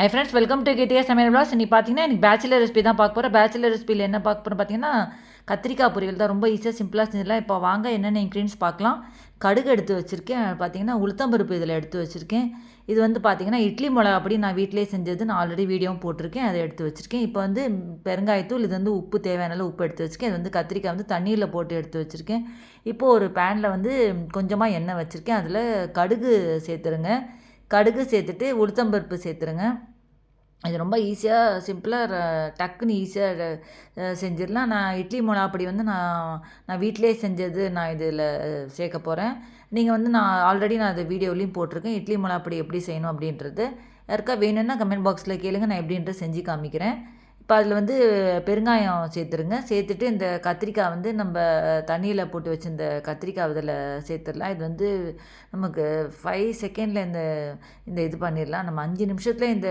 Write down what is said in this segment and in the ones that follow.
Hi friends welcome to கேட்டியா சமையல் பிளாஸ் இன்னைக்கு பார்த்தீங்கன்னா எனக்கு பேச்சுலர் ரெசிபி தான் பார்க்க போகிறேன் பேச்சுலர் ரெசிபியில் என்ன பார்க்க போகிறோம் பார்த்தீங்கன்னா கத்திரிக்காய் பொரியல் தான். ரொம்ப ஈஸியாக சிம்பிளாக செஞ்சிடலாம். இப்போ வாங்க என்னென்ன இன்க்ரீடியன்ஸ் பார்க்கலாம். கடுகு எடுத்து வச்சுருக்கேன். பார்த்தீங்கன்னா உளுத்தம்பருப்பு இதில் எடுத்து வச்சுருக்கேன். இது வந்து பார்த்தீங்கன்னா இட்லி மிளகா அப்படி நான் வீட்டிலே செஞ்சது. நான் ஆல்ரெடி வீடியோவும் போட்டிருக்கேன். அதை எடுத்து வச்சுருக்கேன். இப்போ வந்து பெருங்காயத்தூள் இது வந்து உப்பு தேவையான உப்பு எடுத்து வச்சுருக்கேன். இது வந்து கத்திரிக்காய் வந்து தண்ணியில் போட்டு எடுத்து வச்சுருக்கேன். இப்போது ஒரு பேனில் வந்து கொஞ்சமாக எண்ணெய் வச்சுருக்கேன். அதில் கடுகு சேர்த்துருங்க. கடுகு சேர்த்துட்டு உளுத்தம்பருப்பு சேர்த்துருங்க. இது ரொம்ப ஈஸியாக சிம்பிளாக டக்குன்னு ஈஸியாக செஞ்சிடலாம். நான் இட்லி மிளகா வந்து நான் நான் வீட்டிலே செஞ்சது நான் இதில் சேர்க்க போகிறேன் நீங்கள் வந்து நான் ஆல்ரெடி நான் அது வீடியோலையும் போட்டிருக்கேன். இட்லி மிளகா எப்படி செய்யணும் அப்படின்றது. யாருக்கா வேணும்னா கமெண்ட் பாக்ஸில் கேளுங்க. நான் எப்படின்ட்டு செஞ்சு காமிக்கிறேன். இப்போ அதில் வந்து பெருங்காயம் சேர்த்துருங்க. சேர்த்துட்டு இந்த கத்திரிக்காய் வந்து நம்ம தண்ணியில் போட்டு வச்சுருந்த கத்திரிக்காய் இதில் சேர்த்துடலாம். இது வந்து நமக்கு ஃபைவ் செகண்டில் இந்த இந்த இது பண்ணிடலாம். நம்ம அஞ்சு நிமிஷத்தில் இந்த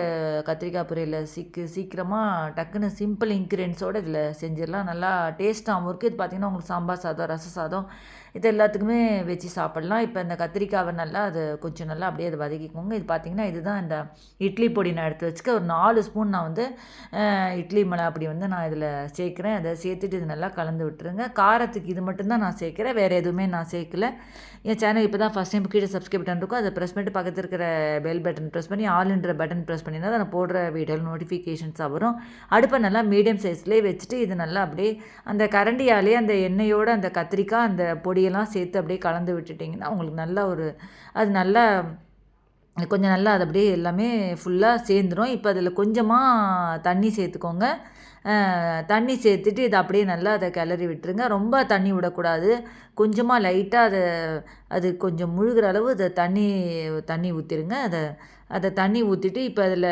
கத்திரிக்காய் பொரியலில் சீக்கு சீக்கிரமாக டக்குன்னு சிம்பிள் இன்க்ரீடியன்ஸோடு இதில் செஞ்சிடலாம். நல்லா டேஸ்ட்டாகவும் இருக்குது இது பார்த்திங்கன்னா உங்களுக்கு சாம்பார் சாதம் ரச சாதம் இது எல்லாத்துக்குமே வச்சு சாப்பிட்லாம். இப்போ இந்த கத்திரிக்காவை நல்லா அது கொஞ்சம் நல்லா அப்படியே அதை வதக்கிக்கோங்க. இது பார்த்திங்கன்னா இதுதான் இந்த இட்லி பொடி நான் எடுத்து வச்சுக்க ஒரு நாலு ஸ்பூன் நான் வந்து இட்லி மலை அப்படி வந்து நான் இதில் சேர்க்குறேன். அதை சேர்த்துட்டு இது நல்லா கலந்து விட்டுருங்க. காரத்துக்கு இது மட்டும்தான் நான் சேர்க்குறேன். வேறு எதுவுமே நான் சேர்க்கல. என் சேனல் இப்போ தான் ஃபஸ்ட் டைம் கீழே சப்ஸ்கிரைப் பட்டன் இருக்கும். அதை ப்ரெஸ் பண்ணிட்டு பக்கத்தில் இருக்கிற பெல் பட்டன் ப்ரெஸ் பண்ணி ஆல்ன்ற பட்டன் ப்ரெஸ் பண்ணினா நான் போடுற வீடியோ நோட்டிஃபிகேஷன்ஸாக வரும். அடுப்பை நல்லா மீடியம் சைஸ்லேயே வச்சுட்டு இது நல்லா அப்படியே அந்த கரண்டியாலே அந்த எண்ணெயோடு அந்த கத்திரிக்காய் அந்த பொடியெல்லாம் சேர்த்து அப்படியே கலந்து விட்டுட்டிங்கன்னா உங்களுக்கு நல்லா ஒரு அது நல்லா கொஞ்சம் நல்லா அது அப்படியே எல்லாமே ஃபுல்லாக சேர்ந்துடும் இப்போ அதில் கொஞ்சமாக தண்ணி சேர்த்துக்கோங்க. தண்ணி சேர்த்துட்டு இதை அப்படியே நல்லா அதை கிளறி விட்டுருங்க. ரொம்ப தண்ணி விடக்கூடாது. கொஞ்சமாக லைட்டாக அதை அது கொஞ்சம் முழுகிற அளவு அதை தண்ணி தண்ணி ஊற்றிடுங்க அதை அதை தண்ணி ஊற்றிட்டு இப்போ அதில்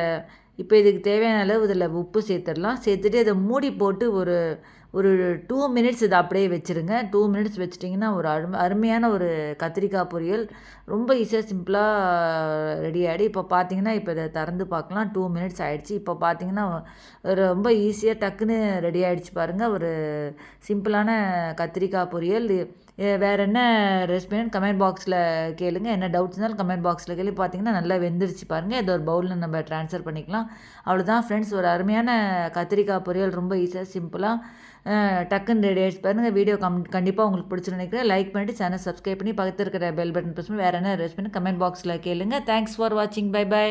இப்போ இதுக்கு தேவையான அளவு இதில் உப்பு சேர்த்துடலாம். சேர்த்துட்டு அதை மூடி போட்டு ஒரு ஒரு டூ மினிட்ஸ் இதை அப்படியே வச்சுருங்க. டூ மினிட்ஸ் வச்சிட்டிங்கன்னா ஒரு அருமை அருமையான ஒரு கத்திரிக்காய் பொரியல். ரொம்ப ஈஸியாக சிம்பிளாக ரெடி ஆகிடு இப்போ பார்த்தீங்கன்னா இப்போ இதை திறந்து பார்க்கலாம். டூ மினிட்ஸ் ஆகிடுச்சு இப்போ பார்த்தீங்கன்னா ரொம்ப ஈஸியாக டக்குன்னு ரெடி ஆகிடுச்சு பாருங்கள் ஒரு சிம்பிளான கத்திரிக்காய் பொரியல். வேறு என்ன ரெசிபின்னு கமெண்ட் பாக்ஸில் கேளுங்கள் என்ன டவுட்ஸ்னாலும் கமெண்ட் பாக்ஸில் கேள்வி பார்த்தீங்கன்னா நல்லா வெந்துருச்சு பாருங்கள் இது ஒரு பவுலில் நம்ம ட்ரான்ஸ்ஃபர் பண்ணிக்கலாம். அவ்வளோதான் ஃப்ரெண்ட்ஸ் ஒரு அருமையான கத்திரிக்காய் பொரியல். ரொம்ப ஈஸியாக சிம்பிளாக டக்குன்னு ரெடி ஆகிடுச்சு பாருங்கள் வீடியோ கம் கண்டிப்பாக உங்களுக்கு பிடிச்சிருந்து நினைக்கிறேன். லைக் பண்ணிவிட்டு சேனல் சப்ஸ்கிரைப் பண்ணி பக்கத்தில் இருக்கிற பெல் பட்டன் ப்ரெஸ் பண்ணி வேறு என்ன ரெசிபின்னு கமெண்ட் பாக்ஸில் கேளுங்க. தேங்க்ஸ் ஃபார் வாட்சிங் பை பை